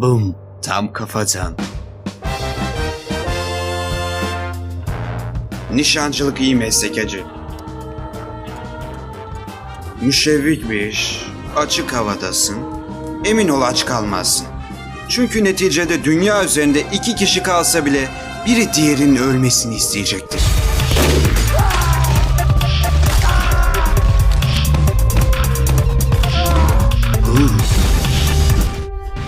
Bum, tam kafadan. Nişancılık iyi meslek hacı. Müşevvik bir iş. Açık havadasın. Emin ol aç kalmazsın. Çünkü neticede dünya üzerinde iki kişi kalsa bile biri diğerinin ölmesini isteyecektir.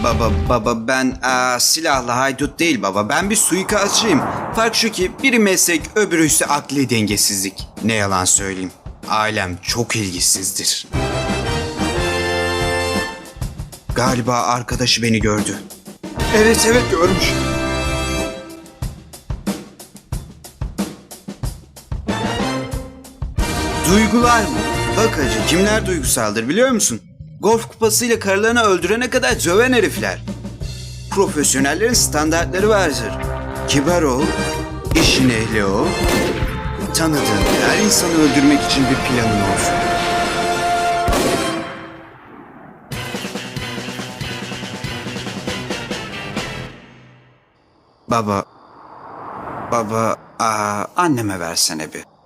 Baba baba ben aa, silahlı haydut değil baba. Ben bir suikastçıyım. Fark şu ki biri meslek öbürü ise akli dengesizlik. Ne yalan söyleyeyim. Ailem çok ilgisizdir. Galiba arkadaşı beni gördü. Evet evet görmüş. Duygular mı? Bak hacı kimler duygusaldır biliyor musun? Golf kupasıyla karılarını öldürene kadar döven herifler. Profesyonellerin standartları vardır. Kibar ol, işin ehli ol, tanıdığın her insanı öldürmek için bir planın olsun. Baba, baba, aa, anneme versene bir.